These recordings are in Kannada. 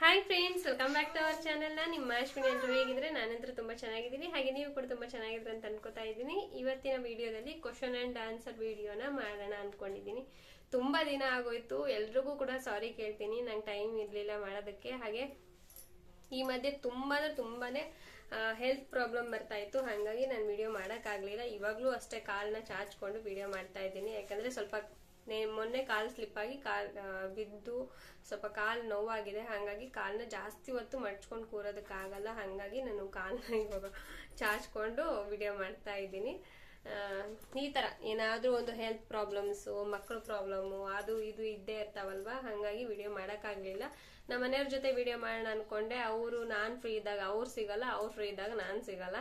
Hi friends welcome back to our channel ನಿಮ್ಮ ಅಶ್ವಿನಿ ಅಂತ ಹೇಗಿದ್ರೆ ನಾನಂತರ ತುಂಬ ಚೆನ್ನಾಗಿದ್ದೀನಿ. ಹಾಗೆ ನೀವು ಕೂಡ ತುಂಬ ಚೆನ್ನಾಗಿದ್ರೆ ಅಂತ ಅನ್ಕೋತಾ ಇದ್ದೀನಿ. ಇವತ್ತಿನ ವಿಡಿಯೋದಲ್ಲಿ ಕ್ವಶನ್ ಆ್ಯಂಡ್ ಆನ್ಸರ್ ವೀಡಿಯೋನ ಮಾಡೋಣ ಅಂದ್ಕೊಂಡಿದ್ದೀನಿ ತುಂಬ ದಿನ ಆಗೋಯ್ತು. ಎಲ್ರಿಗೂ ಕೂಡ ಸಾರಿ ಕೇಳ್ತೀನಿ. ನಂಗೆ ಟೈಮ್ ಇರಲಿಲ್ಲ ಮಾಡೋದಕ್ಕೆ. ಹಾಗೆ ಈ ಮಧ್ಯೆ ತುಂಬಾ ಅಂದರೆ ತುಂಬಾ ಹೆಲ್ತ್ ಪ್ರಾಬ್ಲಮ್ ಬರ್ತಾ ಇತ್ತು. ಹಾಗಾಗಿ ನಾನು ವಿಡಿಯೋ ಮಾಡೋಕ್ಕಾಗಲಿಲ್ಲ. ಇವಾಗಲೂ ಅಷ್ಟೇ ಕಾಲನ್ನ ಚಾಚ್ಕೊಂಡು ವಿಡಿಯೋ ಮಾಡ್ತಾ ಇದ್ದೀನಿ. ಯಾಕಂದರೆ ಸ್ವಲ್ಪ ನೇ- ಮೊನ್ನೆ ಕಾಲು ಸ್ಲಿಪ್ ಆಗಿ ಕಾಲ್ ಬಿದ್ದು ಸ್ವಲ್ಪ ಕಾಲು ನೋವಾಗಿದೆ. ಹಾಗಾಗಿ ಕಾಲನ್ನ ಜಾಸ್ತಿ ಹೊತ್ತು ಮಡ್ಚ್ಕೊಂಡು ಕೂರೋದಕ್ಕಾಗಲ್ಲ. ಹಾಗಾಗಿ ನಾನು ಕಾಲನ್ನ ಇವಾಗ ಚಾಚ್ಕೊಂಡು ವಿಡಿಯೋ ಮಾಡ್ತಾ ಇದ್ದೀನಿ. ಈ ಥರ ಏನಾದರೂ ಒಂದು ಹೆಲ್ತ್ ಪ್ರಾಬ್ಲಮ್ಸು ಮಕ್ಕಳ ಪ್ರಾಬ್ಲಮ್ಮು ಅದು ಇದು ಇದ್ದೇ ಇರ್ತಾವಲ್ವಾ? ಹಾಗಾಗಿ ವಿಡಿಯೋ ಮಾಡೋಕ್ಕಾಗಲಿಲ್ಲ. ನಮ್ಮ ಮನೆಯವ್ರ ಜೊತೆ ವಿಡಿಯೋ ಮಾಡೋಣ ಅಂದ್ಕೊಂಡೆ ಅವರು ನಾನು ಫ್ರೀ ಇದ್ದಾಗ ಅವ್ರು ಸಿಗಲ್ಲ, ಅವ್ರು ಫ್ರೀ ಇದ್ದಾಗ ನಾನು ಸಿಗಲ್ಲ.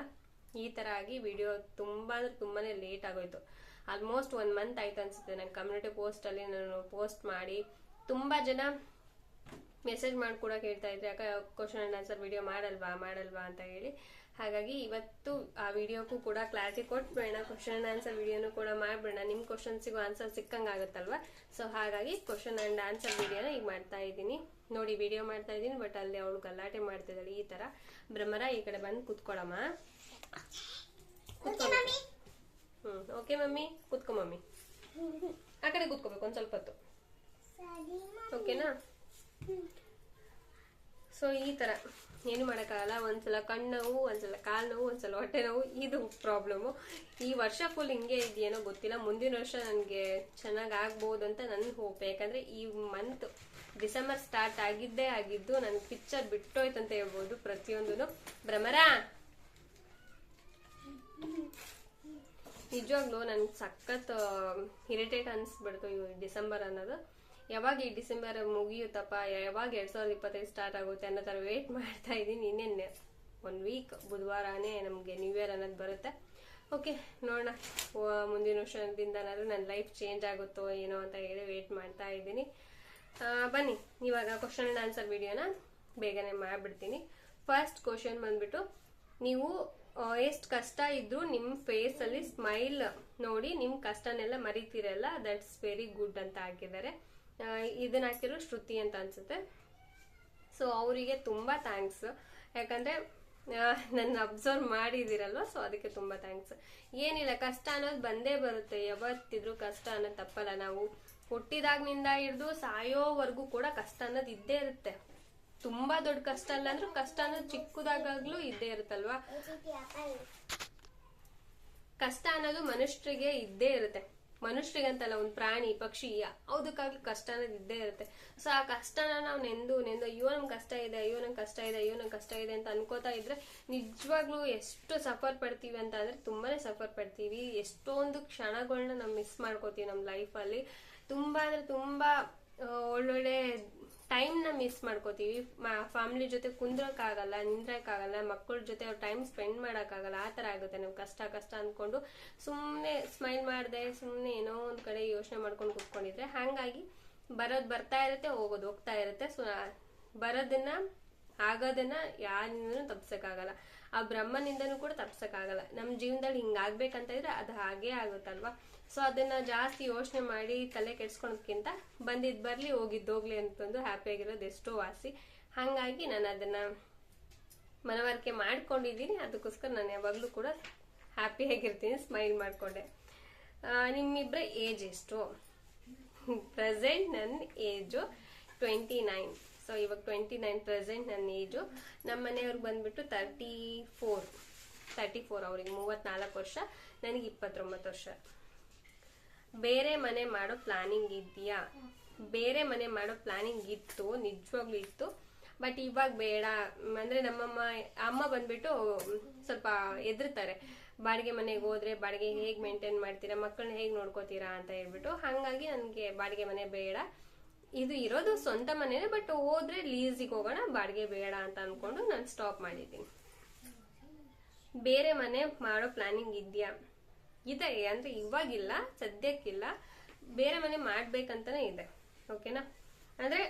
ಈ ಥರ ಆಗಿ ವಿಡಿಯೋ ತುಂಬ ಅಂದರೆ ತುಂಬಾ ಲೇಟ್ ಆಗೋಯ್ತು. ಆಲ್ಮೋಸ್ಟ್ ಒಂದು ಮಂತ್ ಆಯ್ತು ಅನ್ಸುತ್ತೆ ನನ್ನ ಕಮ್ಯುನಿಟಿ ಪೋಸ್ಟ್ ಅಲ್ಲಿ ನಾನು ಪೋಸ್ಟ್ ಮಾಡಿ. ತುಂಬಾ ಜನ ಮೆಸೇಜ್ ಮಾಡಿ ಕೂಡ ಕೇಳ್ತಾ ಇದ್ರೆ. ಯಾಕೆ ಕ್ವಶನ್ ಅಂಡ್ ಆನ್ಸರ್ ವಿಡಿಯೋ ಮಾಡಲ್ವಾ ಮಾಡಲ್ವಾ ಅಂತ ಹೇಳಿ. ಹಾಗಾಗಿ ಇವತ್ತು ಆ ವಿಡಿಯೋಕ್ಕೂ ಕೂಡ ಕ್ಲಾರಿಟಿ ಕೊಟ್ಬಿಡೋಣ. ಕ್ವಶನ್ ಅಂಡ್ ಆನ್ಸರ್ ವಿಡಿಯೋನು ಕೂಡ ಮಾಡಬೇಡ ನಿಮ್ಮ ಕ್ವಶನ್ಸಿಗೂ ಆನ್ಸರ್ ಸಿಕ್ಕಂಗೆ ಆಗುತ್ತಲ್ವ? ಸೊ ಹಾಗಾಗಿ ಕ್ವಶನ್ ಅಂಡ್ ಆನ್ಸರ್ ವಿಡಿಯೋನ ಈಗ ಮಾಡ್ತಾ ಇದ್ದೀನಿ. ನೋಡಿ ವಿಡಿಯೋ ಮಾಡ್ತಾ ಇದ್ದೀನಿ ಬಟ್ ಅಲ್ಲಿ ಅವಳು ಗಲಾಟೆ ಮಾಡ್ತಿದ್ದಾಳೆ. ಈ ತರ. ಭ್ರಮರ ಈ ಕಡೆ ಬಂದು ಕುತ್ಕೊಳಮ್ಮ. ಕುತ್ಕೊ. ಹ್ಮ್. Okay mummy? ಕುತ್ಕೊ ಮಮ್ಮಿ. ಆ ಕಡೆ ಕುತ್ಕೋಬೇಕು, ಒಂದ್ ಸ್ವಲ್ಪ ಹೊತ್ತು. ಓಕೆನಾ ಸೊ ಈ ತರ. ಏನು ಮಾಡೋಕ್ಕಾಗಲ್ಲ? ಒಂದ್ಸಲ ಕಣ್ಣು, ಒಂದ್ಸಲ ಕಾಲು ನೋವು, ಒಂದ್ಸಲ ಹೊಟ್ಟೆ ನೋವು, ಇದು ಪ್ರಾಬ್ಲಮ್ಮು ಈ ವರ್ಷ ಫುಲ್ ಹಿಂಗೆ ಇದೆಯೇನೋ ಗೊತ್ತಿಲ್ಲ. ಮುಂದಿನ ವರ್ಷ ನನಗೆ ಚೆನ್ನಾಗಿ ಆಗ್ಬೋದು ಅಂತ ನನ್ನ ಹೋಪ್ ಯಾಕಂದ್ರೆ ಈ ಮಂತ್ ಡಿಸೆಂಬರ್ ಸ್ಟಾರ್ಟ್ ಆಗಿದ್ದೇ ಆಗಿದ್ದು ನನ್ನ ಪಿಕ್ಚರ್ ಬಿಟ್ಟೋಯ್ತು ಅಂತ ಹೇಳ್ಬೋದು ಪ್ರತಿಯೊಂದು ಭ್ರಮರ? ನಿಜವಾಗ್ಲೂ ನನ್ಗೆ ಸಖತ್ ಇರಿಟೇಟ್ ಅನ್ಸ್ಬಿಡ್ತು ಇವು ಡಿಸೆಂಬರ್ ಅನ್ನೋದು. ಯಾವಾಗ ಈ ಡಿಸೆಂಬರ್ ಮುಗಿಯುತ್ತಪ್ಪ? ಯಾವಾಗ ಎರಡ್ ಸಾವಿರದ ಇಪ್ಪತ್ತೈದು ಸ್ಟಾರ್ಟ್ ಆಗುತ್ತೆ ಅನ್ನೋ ಥರ ವೇಟ್ ಮಾಡ್ತಾ ಇದ್ದೀನಿ ಇನ್ನೇನು ಒನ್ ವೀಕ್ ಬುಧವಾರನೇ ನಮಗೆ ನ್ಯೂ ಇಯರ್ ಅನ್ನೋದು ಬರುತ್ತೆ. ಓಕೆ ನೋಡೋಣ. ಮುಂದಿನ ವರ್ಷದಿಂದನಾದ್ರೂ ನನ್ನ ಲೈಫ್ ಚೇಂಜ್ ಆಗುತ್ತೋ ಏನೋ ಅಂತ ಹೇಳಿ ವೇಟ್ ಮಾಡ್ತಾ ಇದ್ದೀನಿ. ಬನ್ನಿ, ಇವಾಗ ಕ್ವಶನ್ ಆ್ಯಂಡ್ ಆನ್ಸರ್ ವಿಡಿಯೋನ ಬೇಗನೆ ಮಾಡಿಬಿಡ್ತೀನಿ. ಫಸ್ಟ್ ಕ್ವಶನ್ ಬಂದ್ಬಿಟ್ಟು, ನೀವು ಎಷ್ಟು ಕಷ್ಟ ಇದ್ದರೂ ನಿಮ್ಮ ಫೇಸ್ ಅಲ್ಲಿ ಸ್ಮೈಲ್ ನೋಡಿ ನಿಮ್ಮ ಕಷ್ಟನೆಲ್ಲ ಮರಿತೀರಲ್ಲ ದಟ್ಸ್ ವೆರಿ ಗುಡ್ ಅಂತ ಹಾಕಿದ್ದಾರೆ. ಇದನ್ನ ಹಾಕಿರೋ ಶ್ರುತಿ ಅಂತ ಅನ್ಸುತ್ತೆ. ಸೊ ಅವರಿಗೆ ತುಂಬಾ ಥ್ಯಾಂಕ್ಸ್ ಯಾಕಂದ್ರೆ ನನ್ನ ಅಬ್ಸರ್ವ್ ಮಾಡಿದ್ದೀರಲ್ವ ಸೊ ಅದಕ್ಕೆ ತುಂಬಾ ಥ್ಯಾಂಕ್ಸ್ ಏನಿಲ್ಲ, ಕಷ್ಟ ಅನ್ನೋದು ಬಂದೇ ಬರುತ್ತೆ. ಯಾವತ್ತಿದ್ರು ಕಷ್ಟ ಅನ್ನೋದು ತಪ್ಪಲ್ಲ. ನಾವು ಹುಟ್ಟಿದಾಗ್ನಿಂದ ಹಿಡಿದು ಸಾಯೋವರೆಗೂ ಕೂಡ ಕಷ್ಟ ಅನ್ನೋದು ಇದ್ದೇ ಇರುತ್ತೆ. ತುಂಬಾ ದೊಡ್ಡ ಕಷ್ಟ ಅಲ್ಲ ಅಂದ್ರೂ ಕಷ್ಟ ಅನ್ನೋದು ಚಿಕ್ಕದಾಗಾಗ್ಲೂ ಇದ್ದೇ ಇರುತ್ತಲ್ವಾ? ಕಷ್ಟ ಅನ್ನೋದು ಮನುಷ್ಯರಿಗೆ ಇದ್ದೇ ಇರುತ್ತೆ. ಮನುಷ್ಯರಿಗಂತಲ್ಲ, ಒಂದು ಪ್ರಾಣಿ, ಪಕ್ಷಿ, ಯಾವುದಕ್ಕಾಗ್ಲಿ ಕಷ್ಟ ಅನ್ನೋದು ಇದ್ದೇ ಇರುತ್ತೆ. ಸೊ ಆ ಕಷ್ಟನ ನಾವು ನೆಂದು ನೆಂದು, ಅಯ್ಯೋ ನಮ್ ಕಷ್ಟ ಇದೆ, ಅಯ್ಯೋ ನಂಗೆ ಕಷ್ಟ ಇದೆ, ಅಯ್ಯೋ ನಂಗೆ ಕಷ್ಟ ಇದೆ ಅಂತ ಅನ್ಕೋತಾ ಇದ್ರೆ ನಿಜವಾಗ್ಲೂ ಎಷ್ಟು ಸಫರ್ ಪಡ್ತೀವಿ ಅಂತ ಅಂದ್ರೆ ತುಂಬಾನೇ ಸಫರ್ ಪಡ್ತೀವಿ. ಎಷ್ಟೊಂದು ಕ್ಷಣಗಳನ್ನ ನಾವು ಮಿಸ್ ಮಾಡ್ಕೋತೀವಿ ನಮ್ಮ ಲೈಫಲ್ಲಿ. ತುಂಬಾ ಅಂದ್ರೆ ತುಂಬಾ ಒಳ್ಳೊಳ್ಳೆ ಟೈಮ್ನ ಮಿಸ್ ಮಾಡ್ಕೋತೀವಿ. ಫ್ಯಾಮಿಲಿ ಜೊತೆ ಕುಂದ್ರಕ್ಕಾಗಲ್ಲ, ನಿಂದ್ರಕ್ಕಾಗಲ್ಲ ಮಕ್ಕಳ ಜೊತೆ ಅವ್ರ ಟೈಮ್ ಸ್ಪೆಂಡ್ ಮಾಡೋಕ್ಕಾಗಲ್ಲ, ಆ ಥರ ಆಗುತ್ತೆ. ನಮ್ಗೆ ಕಷ್ಟ ಕಷ್ಟ ಅಂದ್ಕೊಂಡು ಸುಮ್ಮನೆ ಸ್ಮೈಲ್ ಮಾಡಿದೆ ಸುಮ್ಮನೆ ಏನೋ ಒಂದು ಕಡೆ ಯೋಚನೆ ಮಾಡ್ಕೊಂಡು ಕುತ್ಕೊಂಡಿದ್ರೆ ಹಾಗಾಗಿ ಬರೋದು ಬರ್ತಾ ಇರುತ್ತೆ, ಹೋಗೋದು ಹೋಗ್ತಾ ಇರುತ್ತೆ. ಸೊ ಬರೋದನ್ನ, ಆಗೋದನ್ನ ಯಾರಿಂದನೂ ತಪ್ಸಕ್ಕಾಗಲ್ಲ. ಆ ಬ್ರಹ್ಮನಿಂದನೂ ಕೂಡ ತಪ್ಸಕ್ಕಾಗಲ್ಲ. ನಮ್ಮ ಜೀವನದಲ್ಲಿ ಹಿಂಗಾಗ್ಬೇಕಂತ ಇದ್ರೆ ಅದು ಹಾಗೇ ಆಗುತ್ತಲ್ವಾ? ಸೊ ಅದನ್ನ ಜಾಸ್ತಿ ಯೋಚನೆ ಮಾಡಿ ತಲೆ ಕೆಡ್ಸ್ಕೊಳೋದ್ಕಿಂತ ಬಂದಿದ್ದು ಬರ್ಲಿ ಹೋಗಿದ್ದು ಹೋಗ್ಲಿ ಅಂತಂದು ಹ್ಯಾಪಿ ಆಗಿರೋದು ಎಷ್ಟೋ ವಾಸಿ. ಹಾಗಾಗಿ ನಾನು ಅದನ್ನ ಮನವರಿಕೆ ಮಾಡ್ಕೊಂಡಿದ್ದೀನಿ. ಅದಕ್ಕೋಸ್ಕರ ನಾನು ಯಾವಾಗಲೂ ಕೂಡ ಹ್ಯಾಪಿ ಆಗಿರ್ತೀನಿ ಸ್ಮೈಲ್ ಮಾಡಿಕೊಂಡೆ. ನಿಮ್ಮಿಬ್ಬರ ಏಜ್ ಎಷ್ಟು? ಪ್ರೆಸೆಂಟ್ ನನ್ನ ಏಜು ಟ್ವೆಂಟಿ ನೈನ್ ಸೊ ಇವಾಗ ಟ್ವೆಂಟಿ ನೈನ್ ಪ್ರೆಸೆಂಟ್ ನನ್ನ ಏಜು ನಮ್ಮ ಮನೆಯವ್ರಿಗೆ ಬಂದ್ಬಿಟ್ಟು ತರ್ಟಿ ಫೋರ್ ತರ್ಟಿ ಫೋರ್ ಅವ್ರಿಗೆ ಮೂವತ್ನಾಲ್ಕು ವರ್ಷ, ನನಗೆ ಇಪ್ಪತ್ತೊಂಬತ್ತು ವರ್ಷ. ಬೇರೆ ಮನೆ ಮಾಡೋ ಪ್ಲಾನಿಂಗ್ ಇದೆಯಾ? ಬೇರೆ ಮನೆ ಮಾಡೋ ಪ್ಲಾನಿಂಗ್ ಇತ್ತು, ನಿಜವಾಗ್ಲೂ ಇತ್ತು, ಬಟ್ ಇವಾಗ ಬೇಡ. ಅಂದ್ರೆ ನಮ್ಮಮ್ಮ, ಅಮ್ಮ ಬಂದ್ಬಿಟ್ಟು ಸ್ವಲ್ಪ ಎದುರ್ತಾರೆ ಬಾಡಿಗೆ ಮನೆಗೆ ಹೋದ್ರೆ ಬಾಡಿಗೆ ಹೇಗೆ ಮೇಂಟೈನ್ ಮಾಡ್ತೀರಾ ಮಕ್ಕಳನ್ನ ಹೇಗೆ ನೋಡ್ಕೋತೀರಾ ಅಂತ ಹೇಳ್ಬಿಟ್ಟು. ಹಾಗಾಗಿ ನನಗೆ ಬಾಡಿಗೆ ಮನೆ ಬೇಡ. ಇದು ಇರೋದು ಸ್ವಂತ ಮನೆನೇ, ಬಟ್ ಹೋದ್ರೆ ಲೀಸಿಗೆ ಹೋಗೋಣ, ಬಾಡಿಗೆ ಬೇಡ ಅಂತ ಅನ್ಕೊಂಡು ನಾನು ಸ್ಟಾಪ್ ಮಾಡಿದ್ದೀನಿ. ಬೇರೆ ಮನೆ ಮಾಡೋ ಪ್ಲಾನಿಂಗ್ ಇದೆಯಾ? ಇದೆ ಅಂದ್ರೆ ಇವಾಗಿಲ್ಲ, ಸದ್ಯಕ್ಕಿಲ್ಲ. ಬೇರೆ ಮನೆ ಮಾಡ್ಬೇಕಂತಾನೆ ಇದೆ. ಓಕೆನಾ? ಅಂದ್ರೆ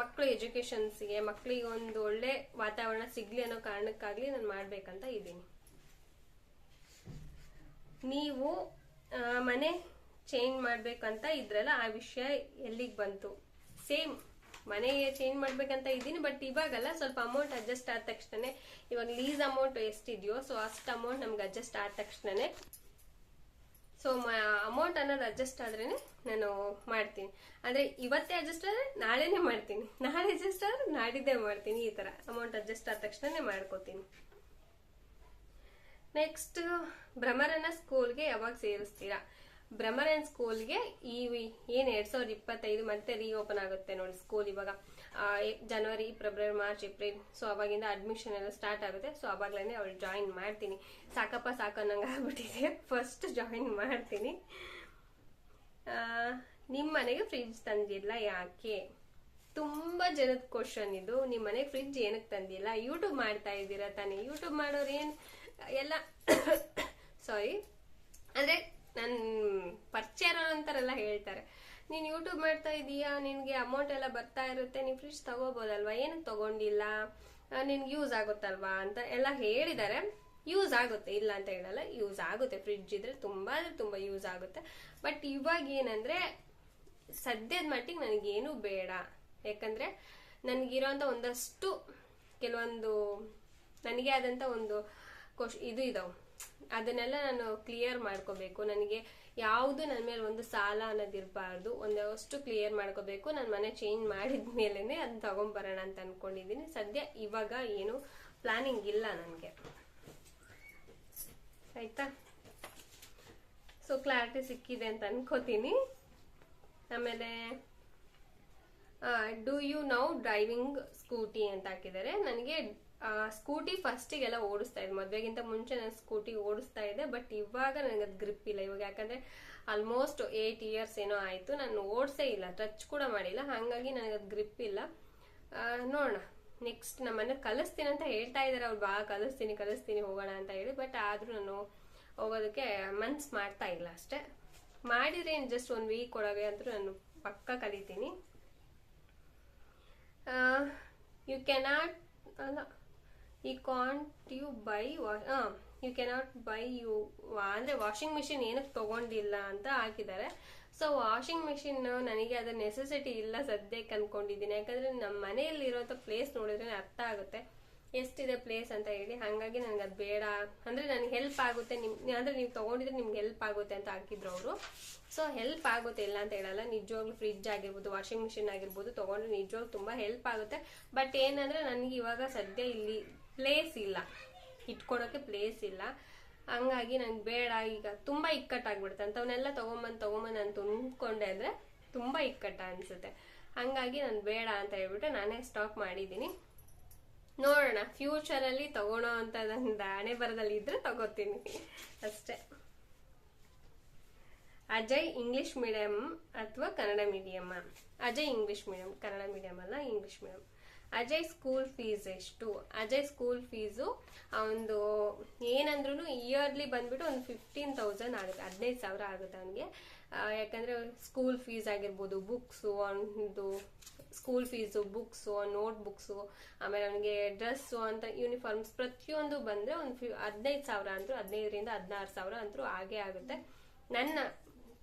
ಮಕ್ಕಳು ಎಜುಕೇಶನ್ಸ್ಗೆ ಮಕ್ಕಳಿಗೆ ಒಂದು ಒಳ್ಳೆ ವಾತಾವರಣ ಸಿಗ್ಲಿ ಅನ್ನೋ ಕಾರಣಕ್ಕಾಗ್ಲಿ ನಾನು ಮಾಡ್ಬೇಕಂತ ಇದ್ದೀನಿ. ನೀವು ಮನೆ ಚೇಂಜ್ ಮಾಡ್ಬೇಕಂತ ಇದ್ರಲ್ಲ, ಆ ವಿಷಯ ಎಲ್ಲಿಗೆ ಬಂತು? ಸೇಮ್, ಮನೆಗೆ ಚೇಂಜ್ ಮಾಡ್ಬೇಕಂತ ಇದ್ದೀನಿ, ಬಟ್ ಇವಾಗಲ್ಲ ಸ್ವಲ್ಪ ಅಮೌಂಟ್ ಅಡ್ಜಸ್ಟ್ ಆದ ತಕ್ಷಣನೇ, ಇವಾಗ ಲೀಸ್ ಅಮೌಂಟ್ ಎಷ್ಟಿದೆಯೋ ಸೊ ಅಷ್ಟು ಅಮೌಂಟ್ ನಮ್ಗೆ ಅಡ್ಜಸ್ಟ್ ಆದ ತಕ್ಷಣನೇ ಸೊ ಅಮೌಂಟ್ ಅನ್ನೋದು ಅಡ್ಜಸ್ಟ್ ಆದ್ರೇನೆ ನಾನು ಮಾಡ್ತೀನಿ. ಅಂದ್ರೆ ಇವತ್ತೇ ಅಡ್ಜಸ್ಟ್ ಆದ್ರೆ ನಾಳೆನೆ ಮಾಡ್ತೀನಿ. ನಾಳೆ ಅಡ್ಜಸ್ಟ್ ಆದ್ರೆ ನಾಡಿದ್ದೇ ಮಾಡ್ತೀನಿ. ಈ ತರ ಅಮೌಂಟ್ ಅಡ್ಜಸ್ಟ್ ಆದ ತಕ್ಷಣನೇ ಮಾಡ್ಕೋತೀನಿ. ನೆಕ್ಸ್ಟ್ ಭ್ರಮರನ ಸ್ಕೂಲ್ಗೆ ಯಾವಾಗ ಸೇರಿಸ್ತೀರಾ? ಭ್ರಮರನ್ ಸ್ಕೂಲ್ಗೆ ಈ ಏನ್ ಎರಡ್ ಸಾವಿರದ ಇಪ್ಪತ್ತೈದು ಮತ್ತೆ ರೀಓಪನ್ ಆಗುತ್ತೆ ನೋಡಿ ಸ್ಕೂಲ್ ಇವಾಗ. ಜನವರಿ ಫೆಬ್ರವರಿ ಮಾರ್ಚ್ ಏಪ್ರಿಲ್ ಸೊ ಅವಾಗಿಂದ ಅಡ್ಮಿಷನ್ ಎಲ್ಲ ಸ್ಟಾರ್ಟ್ ಆಗುತ್ತೆ. ಸೊ ಅವಾಗ್ಲೇ ಅವ್ರು ಜಾಯಿನ್ ಮಾಡ್ತೀನಿ. ಸಾಕಪ್ಪ ಸಾಕು ಅನ್ನಂಗ ಆಗ್ಬಿಟ್ಟಿದೆ. ಫಸ್ಟ್ ಜಾಯಿನ್ ಮಾಡ್ತೀನಿ. ನಿಮ್ಮ ನಿಮ್ ಮನೆಗೆ ಫ್ರಿಜ್ ತಂದಿಲ್ಲ ಯಾಕೆ? ತುಂಬಾ ಜನದ ಕ್ವಶನ್ ಇದು. ನಿಮ್ಮ ಮನೆಗೆ ಫ್ರಿಜ್ ಏನಕ್ಕೆ ತಂದಿಲ್ಲ? ಯೂಟ್ಯೂಬ್ ಮಾಡ್ತಾ ಇದ್ದೀರಾ ತಾನೇ? ಯೂಟ್ಯೂಬ್ ಮಾಡೋರು ಏನ್ ಎಲ್ಲ ಸಾರಿ ಅಂದ್ರೆ ನನ್ ಪರಿಚಯ ಅಂತಾರೆಲ್ಲ ಹೇಳ್ತಾರೆ. ನೀನ್ ಯೂಟ್ಯೂಬ್ ಮಾಡ್ತಾ ಇದೀಯಾ? ನಿನ್ಗೆ ಅಮೌಂಟ್ ಎಲ್ಲ ಬರ್ತಾ ಇರುತ್ತೆ. ನೀನ್ ಫ್ರಿಡ್ಜ್ ತಗೋಬೋದಲ್ವಾ? ಏನು ತಗೊಂಡಿಲ್ಲ. ನಿನ್ಗೆ ಯೂಸ್ ಆಗುತ್ತಲ್ವಾ? ಅಂತ ಎಲ್ಲ ಹೇಳಿದ್ದಾರೆ. ಯೂಸ್ ಆಗುತ್ತೆ. ಇಲ್ಲ ಅಂತ ಹೇಳಲ್ಲ. ಯೂಸ್ ಆಗುತ್ತೆ. ಫ್ರಿಡ್ಜ್ ಇದ್ರೆ ತುಂಬಾ ಅಂದ್ರೆ ತುಂಬಾ ಯೂಸ್ ಆಗುತ್ತೆ. ಬಟ್ ಇವಾಗ ಏನಂದ್ರೆ ಸದ್ಯದ ಮಟ್ಟಿಗೆ ನನಗೇನು ಬೇಡ. ಯಾಕಂದ್ರೆ ನನಗಿರೋಂಥ ಒಂದಷ್ಟು ಕೆಲವೊಂದು, ನನಗೆ ಆದಂತ ಒಂದು ಇದು ಇದಾವೆ. ಅದನ್ನೆಲ್ಲ ನಾನು ಕ್ಲಿಯರ್ ಮಾಡ್ಕೋಬೇಕು. ನನಗೆ ಯಾವುದು ನನ್ನ ಮೇಲೆ ಒಂದು ಸಾಲ ಅನ್ನೋದಿರಬಾರ್ದು ಒಂದಷ್ಟು ಕ್ಲಿಯರ್ ಮಾಡ್ಕೋಬೇಕು. ನನ್ನ ಮನೆ ಚೇಂಜ್ ಮಾಡಿದ ಮೇಲೆನೆ ಅದನ್ನ ತಗೊಂಬರೋಣ ಅಂತ ಅನ್ಕೊಂಡಿದ್ದೀನಿ ಸದ್ಯ ಇವಾಗ ಏನು ಪ್ಲಾನಿಂಗ್ ಇಲ್ಲ ನನಗೆ. ಆಯ್ತಾ? ಸೊ ಕ್ಲಾರಿಟಿ ಸಿಕ್ಕಿದೆ ಅಂತ ಅನ್ಕೋತೀನಿ. ಆಮೇಲೆ do you know driving Scooty ಅಂತ ಹಾಕಿದ್ದಾರೆ. ನನಗೆ ಸ್ಕೂಟಿ ಫಸ್ಟಿಗೆಲ್ಲ ಓಡಿಸ್ತಾ ಇದ್ದೆ. ಮದುವೆಗಿಂತ ಮುಂಚೆ ನಾನು ಸ್ಕೂಟಿ ಓಡಿಸ್ತಾ ಇದ್ದೆ ಬಟ್ ಇವಾಗ ನನಗೆ ಅದು ಗ್ರಿಪ್ ಇಲ್ಲ. ಇವಾಗ ಯಾಕಂದ್ರೆ ಆಲ್ಮೋಸ್ಟ್ ಏಯ್ಟ್ ಇಯರ್ಸ್ ಏನೋ ಆಯಿತು. ನಾನು ಓಡಿಸೇ ಇಲ್ಲ ಟಚ್ ಕೂಡ ಮಾಡಿಲ್ಲ. ಹಾಗಾಗಿ ನನಗೆ ಅದು ಗ್ರಿಪ್ ಇಲ್ಲ. ನೋಡೋಣ. ನೆಕ್ಸ್ಟ್ ನಮ್ಮನ್ನ ಮನೆ ಕಲಿಸ್ತೀನಿ ಅಂತ ಹೇಳ್ತಾ ಇದ್ದಾರೆ. ಅವ್ರು ಬಾ, ಕಲಿಸ್ತೀನಿ ಕಲಿಸ್ತೀನಿ, ಹೋಗೋಣ ಅಂತ ಹೇಳಿ. ಬಟ್ ಆದರೂ ನಾನು ಹೋಗೋದಕ್ಕೆ ಮನ್ಸ್ ಮಾಡ್ತಾ ಇಲ್ಲ ಅಷ್ಟೇ. ಮಾಡಿದ್ರೆ ಜಸ್ಟ್ ಒಂದು ವೀಕ್ ಒಳಗೆ ಅಂತೂ ನಾನು ಪಕ್ಕ ಕಲಿತೀನಿ. ಯು ಕೆನಾಟ್ ಅಲ್ಲ. ಈ can't you buy you cannot buy you ಅಂದರೆ ವಾಷಿಂಗ್ ಮಿಷಿನ್ ಏನಕ್ಕೆ ತಗೊಂಡಿಲ್ಲ ಅಂತ ಹಾಕಿದ್ದಾರೆ. ಸೊ ವಾಷಿಂಗ್ ಮಿಷಿನ್ ನನಗೆ ಅದರ ನೆಸೆಸಿಟಿ ಇಲ್ಲ ಸದ್ಯಕ್ಕೆ ಅನ್ಕೊಂಡಿದ್ದೀನಿ. ಯಾಕಂದರೆ ನಮ್ಮ ಮನೆಯಲ್ಲಿ ಇರೋಂಥ ಪ್ಲೇಸ್ ನೋಡಿದ್ರೆ ಅರ್ಥ ಆಗುತ್ತೆ. ಎಷ್ಟಿದೆ ಪ್ಲೇಸ್ ಅಂತ ಹೇಳಿ. ಹಾಗಾಗಿ ನನಗೆ ಅದು ಬೇಡ. ಅಂದರೆ ನನಗೆ ಹೆಲ್ಪ್ ಆಗುತ್ತೆ. ನಿಮ್ಮ ಅಂದರೆ ನೀವು ತೊಗೊಂಡಿದ್ರೆ ನಿಮ್ಗೆ ಹೆಲ್ಪ್ ಆಗುತ್ತೆ ಅಂತ ಹಾಕಿದ್ರು ಅವರು. ಸೊ ಹೆಲ್ಪ್ ಆಗುತ್ತೆ ಇಲ್ಲ ಅಂತ ಹೇಳಲ್ಲ. ನಿಜವಾಗ್ಲೂ ಫ್ರಿಜ್ ಆಗಿರ್ಬೋದು ವಾಷಿಂಗ್ ಮಿಷಿನ್ ಆಗಿರ್ಬೋದು, ತೊಗೊಂಡ್ರೆ ನಿಜವಾಗ್ಲೂ ತುಂಬ ಹೆಲ್ಪ್ ಆಗುತ್ತೆ. ಬಟ್ ಏನಂದ್ರೆ ನನಗೆ ಇವಾಗ ಸದ್ಯ ಇಲ್ಲಿ ಪ್ಲೇಸ್ ಇಲ್ಲ. ಇಟ್ಕೊಳಕ್ಕೆ ಪ್ಲೇಸ್ ಇಲ್ಲ. ಹಂಗಾಗಿ ನಂಗೆ ಬೇಡ. ಈಗ ತುಂಬ ಇಕ್ಕಟ್ಟಾಗ್ಬಿಡುತ್ತೆ. ಅಂಥವನ್ನೆಲ್ಲ ತೊಗೊಂಬಂದು ತೊಗೊಂಬಂದು ನಾನು ತುಂಬ್ಕೊಂಡೆ ಅಂದರೆ ತುಂಬ ಇಕ್ಕಟ್ಟ ಅನಿಸುತ್ತೆ. ಹಂಗಾಗಿ ನಾನು ಬೇಡ ಅಂತ ಹೇಳ್ಬಿಟ್ಟು ನಾನೇ ಸ್ಟಾಕ್ ಮಾಡಿದ್ದೀನಿ. ನೋಡೋಣ. ಫ್ಯೂಚರಲ್ಲಿ ತಗೊಳೋ ಅಂತ ಹಣೆ ಬರದಲ್ಲಿ ಇದ್ದರೆ ತಗೋತೀನಿ. ಅಷ್ಟೇ. ಅಜಯ್ ಇಂಗ್ಲಿಷ್ ಮೀಡಿಯಂ ಅಥವಾ Kannada ಮೀಡಿಯಮ್ಮ Ajay English medium Kannada medium ಅಲ್ಲ English medium Ajay school fees ಎಷ್ಟು? ಅಜಯ್ ಸ್ಕೂಲ್ ಫೀಸು ಒಂದು ಏನಂದ್ರೂ ಇಯರ್ಲಿ ಬಂದ್ಬಿಟ್ಟು ಒಂದು ಫಿಫ್ಟೀನ್ ತೌಸಂಡ್ ಆಗುತ್ತೆ. ಹದಿನೈದು ಸಾವಿರ ಆಗುತ್ತೆ ಅವನಿಗೆ. ಯಾಕಂದ್ರೆ ಸ್ಕೂಲ್ ಫೀಸ್ ಆಗಿರ್ಬೋದು ಬುಕ್ಸು ಒಂದು school fees books note books ಆಮೇಲೆ ಅವನಿಗೆ ಡ್ರೆಸ್ಸು ಅಂತ ಯೂನಿಫಾರ್ಮ್ಸ್ ಪ್ರತಿಯೊಂದು ಬಂದರೆ ಒಂದು ಫಿ ಹದಿನೈದು ಸಾವಿರ ಅಂತೂ ಹದಿನೈದರಿಂದ ಹದಿನಾರು ಸಾವಿರ ಅಂತೂ ಆಗೇ ಆಗುತ್ತೆ. ನನ್ನ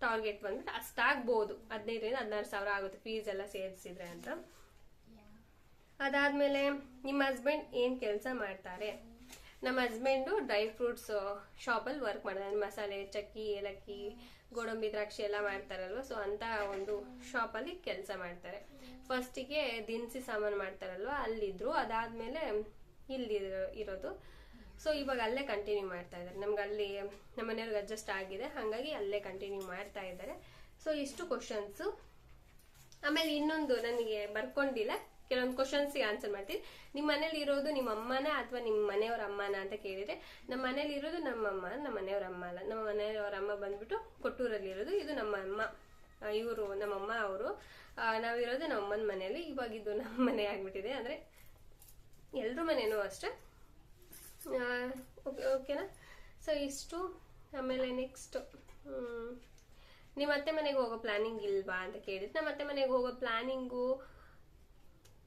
ಟಾರ್ಗೆಟ್ ಬಂದ್ಬಿಟ್ಟು ಅಷ್ಟಾಗ್ಬೋದು ಹದಿನೈದರಿಂದ ಹದಿನಾರು ಸಾವಿರ ಆಗುತ್ತೆ ಫೀಸ್ ಎಲ್ಲ ಸೇರಿಸಿದ್ರೆ ಅಂತ. ಅದಾದ್ಮೇಲೆ ನಿಮ್ಮ ಹಸ್ಬೆಂಡ್ ಏನ್ ಕೆಲಸ ಮಾಡ್ತಾರೆ? ನಮ್ಮ ಹಸ್ಬೆಂಡು ಡ್ರೈ ಫ್ರೂಟ್ಸ್, ಶಾಪಲ್ಲಿ ವರ್ಕ್ ಮಾಡ್ತಾರೆ. ಮಸಾಲೆ, ಚಕ್ಕಿ, ಏಲಕ್ಕಿ, ಗೋಡಂಬಿ, ದ್ರಾಕ್ಷಿ ಎಲ್ಲ ಮಾಡ್ತಾರಲ್ವ? ಸೊ ಅಂತ ಒಂದು ಶಾಪಲ್ಲಿ ಕೆಲಸ ಮಾಡ್ತಾರೆ. ಫಸ್ಟಿಗೆ ದಿನಸಿ ಸಾಮಾನು ಮಾಡ್ತಾರಲ್ವ? ಅಲ್ಲಿದ್ರು. ಅದಾದ್ಮೇಲೆ ಇಲ್ಲಿ ಇರೋದು. ಸೊ ಇವಾಗ ಅಲ್ಲೇ ಕಂಟಿನ್ಯೂ ಮಾಡ್ತಾ ಇದ್ದಾರೆ. ನಮ್ಗೆ ಅಲ್ಲಿ ನಮ್ಮ ಮನೆಯವ್ರಿಗೆ ಅಡ್ಜಸ್ಟ್ ಆಗಿದೆ. ಹಾಗಾಗಿ ಅಲ್ಲೇ ಕಂಟಿನ್ಯೂ ಮಾಡ್ತಾ ಇದ್ದಾರೆ. ಸೊ ಇಷ್ಟು ಕ್ವಶನ್ಸು ಆಮೇಲೆ ಇನ್ನೊಂದು ನನಗೆ ಬರ್ಕೊಂಡಿಲ್ಲ. ಕೆಲವೊಂದು ಕ್ವಶನ್ಸ್ಗೆ ಆನ್ಸರ್ ಮಾಡ್ತೀವಿ. ನಿಮ್ಮ ಮನೇಲಿ ಇರೋದು ನಿಮ್ಮ ಅಮ್ಮನ ಅಥವಾ ನಿಮ್ಮ ಮನೆಯವ್ರ ಅಮ್ಮನ ಅಂತ ಕೇಳಿದ್ರೆ ನಮ್ಮ ಮನೇಲಿ ಇರೋದು ನಮ್ಮ ಅಮ್ಮ, ನಮ್ಮ ಮನೆಯವ್ರ ಅಮ್ಮ ಅಲ್ಲ. ನಮ್ಮ ಮನೆಯವ್ರ ಅಮ್ಮ ಬಂದ್ಬಿಟ್ಟು ಕೊಟ್ಟೂರಲ್ಲಿ ಇರೋದು, ಇದು ನಮ್ಮ ಅಮ್ಮ. ಇವರು, ನಮ್ಮ ಅಮ್ಮ ಅವರು. ನಾವಿರೋದು ನಮ್ಮ ಅಮ್ಮನ ಮನೆಯಲ್ಲಿ. ಇವಾಗ ಇದು ನಮ್ಮ ಮನೆ ಆಗ್ಬಿಟ್ಟಿದೆ. ಅಂದ್ರೆ ಎಲ್ರ ಮನೇನು ಅಷ್ಟೇ. ಓಕೆ, ಓಕೆನಾ? ಸೊ ಇಷ್ಟು. ಆಮೇಲೆ ನೆಕ್ಸ್ಟ್ ನಿಮ್ಮ ಅತ್ತೆ ಮನೆಗೆ ಹೋಗೋ ಪ್ಲಾನಿಂಗ್ ಇಲ್ವಾ ಅಂತ ಕೇಳಿದ್ರೆ, ನಮ್ಮ ಅತ್ತೆ ಮನೆಗೆ ಹೋಗೋ ಪ್ಲಾನಿಂಗು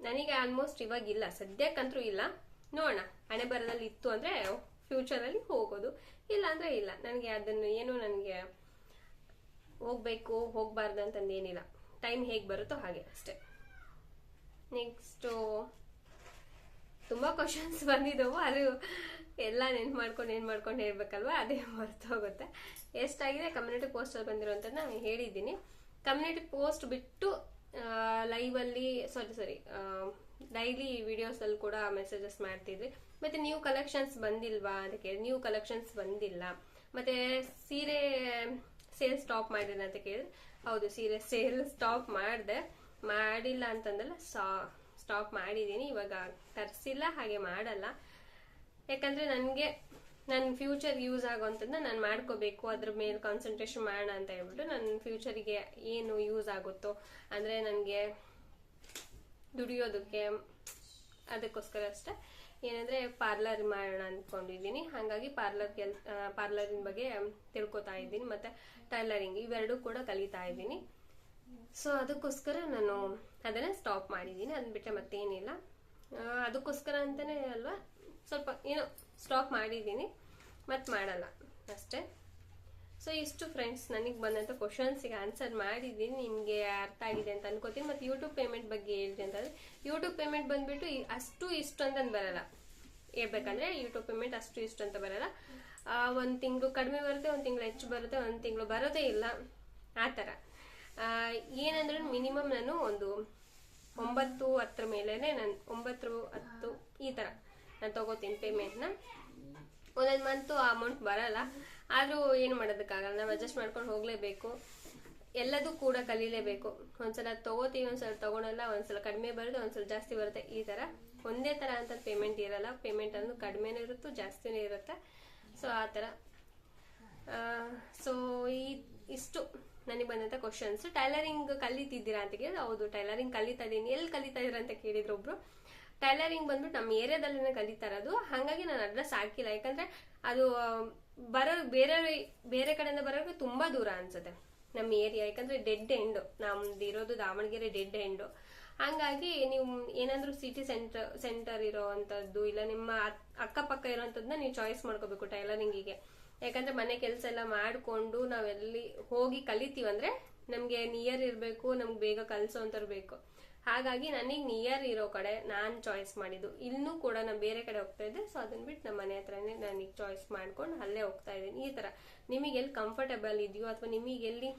ನನಗೆ ಆಲ್ಮೋಸ್ಟ್ ಇವಾಗ ಇಲ್ಲ. ಸದ್ಯಕ್ಕಂತೂ ಇಲ್ಲ. ನೋಡೋಣ. ಹಣೆ ಬರದಲ್ಲಿ ಇತ್ತು ಅಂದ್ರೆ ಫ್ಯೂಚರಲ್ಲಿ ಹೋಗೋದು. ಇಲ್ಲ ಅಂದ್ರೆ ಇಲ್ಲ. ನನಗೆ ಅದನ್ನು ಏನು ನನಗೆ ಹೋಗ್ಬೇಕು, ಹೋಗ್ಬಾರ್ದು ಅಂತಂದೇನಿಲ್ಲ ಟೈಮ್ ಹೇಗೆ ಬರುತ್ತೋ ಹಾಗೆ ಅಷ್ಟೇ. ನೆಕ್ಸ್ಟು ತುಂಬ ಕ್ವಶನ್ಸ್ ಬಂದಿದ್ದವು. ಅದು ಎಲ್ಲ ನೆನ್ಪು ಮಾಡ್ಕೊಂಡು, ಏನು ಮಾಡ್ಕೊಂಡು ಹೇಳ್ಬೇಕಲ್ವಾ? ಅದೇ ಮರ್ತೋಗುತ್ತೆ. ಎಷ್ಟಾಗಿದೆ? ಕಮ್ಯುನಿಟಿ ಪೋಸ್ಟಲ್ಲಿ ಅಂತ ನಾನು ಹೇಳಿದ್ದೀನಿ. ಕಮ್ಯುನಿಟಿ ಪೋಸ್ಟ್ ಬಿಟ್ಟು ಲೈವಲ್ಲಿ ಸಾರಿ ಸಾರಿ ಡೈಲಿ ವಿಡಿಯೋಸಲ್ಲಿ ಕೂಡ ಮೆಸೇಜಸ್ ಮಾಡ್ತಿದ್ವಿ. ಮತ್ತೆ ನ್ಯೂ ಕಲೆಕ್ಷನ್ಸ್ ಬಂದಿಲ್ವಾ ಅಂತ ಕೇಳಿ ನ್ಯೂ ಕಲೆಕ್ಷನ್ಸ್ ಬಂದಿಲ್ಲ. ಮತ್ತೆ ಸೀರೆ ಸೇಲ್ ಸ್ಟಾಪ್ ಮಾಡಿಲ್ಲ ಅಂತ ಕೇಳಿದ್ರೆ ಹೌದು, ಸೀರೆ ಸೇಲ್ ಸ್ಟಾಪ್ ಮಾಡಿದೆ. ಮಾಡಿಲ್ಲ ಅಂತಂದಲ್ಲ ಸ್ಟಾಪ್ ಮಾಡಿದ್ದೀನಿ. ಇವಾಗ ತರಿಸಿಲ್ಲ, ಹಾಗೆ ಮಾಡಲ್ಲ. ಯಾಕಂದ್ರೆ ನನಗೆ ನನ್ನ ಫ್ಯೂಚರ್ ಯೂಸ್ ಆಗೋಂಥದ್ದನ್ನ ನಾನು ಮಾಡ್ಕೋಬೇಕು, ಅದ್ರ ಮೇಲೆ ಕಾನ್ಸಂಟ್ರೇಷನ್ ಮಾಡೋಣ ಅಂತ ಹೇಳ್ಬಿಟ್ಟು ನನ್ನ ಫ್ಯೂಚರಿಗೆ ಏನು ಯೂಸ್ ಆಗುತ್ತೋ, ಅಂದರೆ ನನಗೆ ದುಡಿಯೋದಕ್ಕೆ ಅದಕ್ಕೋಸ್ಕರ ಅಷ್ಟೇ. ಏನಂದ್ರೆ ಪಾರ್ಲರ್ ಮಾಡೋಣ ಅಂದ್ಕೊಂಡಿದ್ದೀನಿ ಹಾಗಾಗಿ ಪಾರ್ಲರ್ ಕೆಲ್ ಪಾರ್ಲರಿನ ಬಗ್ಗೆ ತಿಳ್ಕೊತಾ ಇದ್ದೀನಿ. ಮತ್ತೆ ಟೈಲರಿಂಗ್ ಇವೆರಡೂ ಕೂಡ ಕಲಿತಾ ಇದ್ದೀನಿ. ಸೊ ಅದಕ್ಕೋಸ್ಕರ ನಾನು ಅದನ್ನ ಸ್ಟಾಪ್ ಮಾಡಿದ್ದೀನಿ. ಅದನ್ನ ಬಿಟ್ಟರೆ ಮತ್ತೇನಿಲ್ಲ. ಅದಕ್ಕೋಸ್ಕರ ಅಂತಾನೆ ಅಲ್ವಾ? ಸ್ವಲ್ಪ, ಏನೋ ಸ್ಟಾಪ್ ಮಾಡಿದ್ದೀನಿ. ಮತ್ತೆ ಮಾಡಲ್ಲ. ಅಷ್ಟೇ. ಸೊ ಇಷ್ಟು ಫ್ರೆಂಡ್ಸ್ ನನಗೆ ಬಂದಂಥ ಕ್ವಶನ್ಸಿಗೆ ಆನ್ಸರ್ ಮಾಡಿದ್ದೀನಿ. ನಿಮಗೆ ಅರ್ಥ ಆಗಿದೆ ಅಂತ ಅನ್ಕೋತೀನಿ. ಮತ್ತು ಯೂಟ್ಯೂಬ್ ಪೇಮೆಂಟ್ ಬಗ್ಗೆ ಹೇಳಿದೆ ಅಂತಂದರೆ ಯೂಟ್ಯೂಬ್ ಪೇಮೆಂಟ್ ಬಂದುಬಿಟ್ಟು ಅಷ್ಟು ಇಷ್ಟು ಅಂತಂದು ಬರಲ್ಲ. ಹೇಳ್ಬೇಕಂದ್ರೆ ಯೂಟ್ಯೂಬ್ ಪೇಮೆಂಟ್ ಅಷ್ಟು ಇಷ್ಟು ಅಂತ ಬರಲ್ಲ. ಒಂದು ತಿಂಗಳು ಕಡಿಮೆ ಬರುತ್ತೆ, ಒಂದು ತಿಂಗಳು ಹೆಚ್ಚು ಬರುತ್ತೆ, ಒಂದು ತಿಂಗಳು ಬರೋದೇ ಇಲ್ಲ. ಆ ಥರ. ಏನಂದ್ರೆ ಮಿನಿಮಮ್ ನಾನು ಒಂದು ಒಂಬತ್ತು ಹತ್ತರ ಮೇಲೇನೆ ನಾನು, ಒಂಬತ್ತು ಹತ್ತು ಈ ಥರ ನಾನು ತಗೋತೀನಿ ಪೇಮೆಂಟ್ನ ಒಂದೊಂದು ಮಂತು ಅಮೌಂಟ್ ಬರಲ್ಲ. ಆದರೂ ಏನು ಮಾಡೋದಕ್ಕಾಗಲ್ಲ, ನಾವು ಅಡ್ಜಸ್ಟ್ ಮಾಡ್ಕೊಂಡು ಹೋಗಲೇಬೇಕು. ಎಲ್ಲದೂ ಕೂಡ ಕಲೀಲೇಬೇಕು. ಒಂದ್ಸಲ ತಗೋತೀವಿ, ಒಂದ್ಸಲ ತಗೊಳಲ್ಲ, ಒಂದ್ಸಲ ಕಡಿಮೆ ಬರುತ್ತೆ, ಒಂದ್ಸಲ ಜಾಸ್ತಿ ಬರುತ್ತೆ. ಈ ಥರ ಒಂದೇ ಥರ ಅಂತ ಪೇಮೆಂಟ್ ಇರಲ್ಲ. ಪೇಮೆಂಟ್ ಅಂದ್ರೆ ಕಡಿಮೆನೂ ಇರುತ್ತೆ, ಜಾಸ್ತಿನೇ ಇರುತ್ತೆ. ಸೊ ಆ ಥರ ಸೊ ಈ, ಇಷ್ಟು ನನಗೆ ಬಂದಂಥ ಕ್ವಶನ್ಸ್ ಟೈಲರಿಂಗ್ ಕಲಿತಿದ್ದೀರಾ ಅಂತ ಕೇಳಿದ್ರೆ, ಹೌದು ಟೈಲರಿಂಗ್ ಕಲಿತಾ ಇದ್ದೀನಿ ಎಲ್ಲಿ ಕಲಿತಾ ಇದ್ದೀರಾ ಅಂತ ಕೇಳಿದ್ರು ಒಬ್ರು. ಟೈಲರಿಂಗ್ ಬಂದ್ಬಿಟ್ಟು ನಮ್ಮ ಏರಿಯಾದಲ್ಲೇ ಕಲಿತಾ ಇರೋದು ಹಾಗಾಗಿ ನಾನು ಅಡ್ರೆಸ್ ಹಾಕಿಲ್ಲ. ಯಾಕಂದ್ರೆ ಅದು ಬರೋ ಬೇರೆ ಬೇರೆ ಕಡೆಯಿಂದ ಬರೋಕೆ ತುಂಬಾ ದೂರ ಅನ್ಸುತ್ತೆ ನಮ್ಮ ಏರಿಯಾ. ಯಾಕಂದ್ರೆ ಡೆಡ್ ಎಂಡ್ ನಮ್ದು ಇರೋದು ದಾವಣಗೆರೆ ಡೆಡ್ ಎಂಡ್ ಹಂಗಾಗಿ ನೀವು ಏನಾದ್ರೂ ಸಿಟಿ ಸೆಂಟರ್ ಸೆಂಟರ್ ಇರೋವಂಥದ್ದು ಇಲ್ಲ ನಿಮ್ಮ ಅಕ್ಕಪಕ್ಕ ಇರೋವಂಥದ್ದನ್ನ ನೀವು ಚಾಯ್ಸ್ ಮಾಡ್ಕೋಬೇಕು ಟೈಲರಿಂಗಿಗೆ ಯಾಕಂದ್ರೆ ಮನೆ ಕೆಲಸ ಎಲ್ಲ ಮಾಡಿಕೊಂಡು ನಾವೆಲ್ಲಿ ಹೋಗಿ ಕಲಿತೀವಂದ್ರೆ ನಮಗೆ ನಿಯರ್ ಇರಬೇಕು, ನಮ್ಗೆ ಬೇಗ ಕಲಿಸೋ ಬೇಕು. ಹಾಗಾಗಿ ನನಗೆ ನಿಯರ್ ಇರೋ ಕಡೆ ನಾನು ಚಾಯ್ಸ್ ಮಾಡಿದ್ದು. ಇಲ್ಲೂ ಕೂಡ ನಾನು ಬೇರೆ ಕಡೆ ಹೋಗ್ತಾ ಇದ್ದೆ ಸೊ ಅದನ್ನ ಬಿಟ್ಟು ನಮ್ಮ ಮನೆ ಹತ್ರನೇ ನನಗೆ ಚಾಯ್ಸ್ ಮಾಡ್ಕೊಂಡು ಅಲ್ಲೇ ಹೋಗ್ತಾ ಇದ್ದೀನಿ. ಈ ಥರ ನಿಮಗೆ ಎಲ್ಲಿ ಕಂಫರ್ಟಬಲ್ ಇದೆಯೋ ಅಥವಾ ನಿಮಗೆ ಎಲ್ಲಿ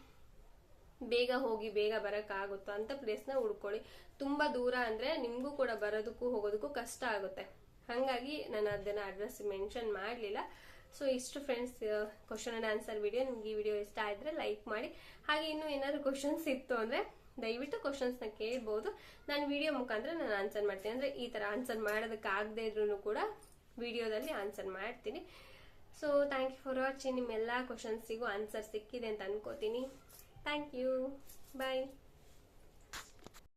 ಬೇಗ ಹೋಗಿ ಬೇಗ ಬರೋಕ್ಕಾಗುತ್ತೋ ಅಂತ ಪ್ಲೇಸ್ನ ಹುಡ್ಕೊಳ್ಳಿ. ತುಂಬ ದೂರ ಅಂದರೆ ನಿಮಗೂ ಕೂಡ ಬರೋದಕ್ಕೂ ಹೋಗೋದಕ್ಕೂ ಕಷ್ಟ ಆಗುತ್ತೆ. ಹಾಗಾಗಿ ನಾನು ಅದನ್ನು ಅಡ್ರೆಸ್ ಮೆನ್ಷನ್ ಮಾಡಲಿಲ್ಲ. ಸೊ ಇಷ್ಟು friends question and answer video ನಿಮ್ಗೆ ಈ ವಿಡಿಯೋ ಇಷ್ಟ ಆದರೆ ಲೈಕ್ ಮಾಡಿ. ಹಾಗೆ ಇನ್ನೂ ಏನಾದರೂ ಕ್ವಶನ್ಸ್ ಇತ್ತು ಅಂದರೆ ದಯವಿಟ್ಟು ಕ್ವಶನ್ಸ್ನ ಕೇಳ್ಬೋದು. ನಾನು ವಿಡಿಯೋ ಮುಖಾಂತರ ನಾನು ಆನ್ಸರ್ ಮಾಡ್ತೀನಿ. ಅಂದರೆ ಈ ಥರ ಆನ್ಸರ್ ಮಾಡೋದಕ್ಕಾಗದೇ ಇದ್ರೂ ಕೂಡ ವಿಡಿಯೋದಲ್ಲಿ ಆನ್ಸರ್ ಮಾಡ್ತೀನಿ. So thank you for watching ನಿಮ್ಮೆಲ್ಲ ಕ್ವಶನ್ಸಿಗೂ ಆನ್ಸರ್ ಸಿಕ್ಕಿದೆ ಅಂತ ಅನ್ಕೋತೀನಿ. Thank you bye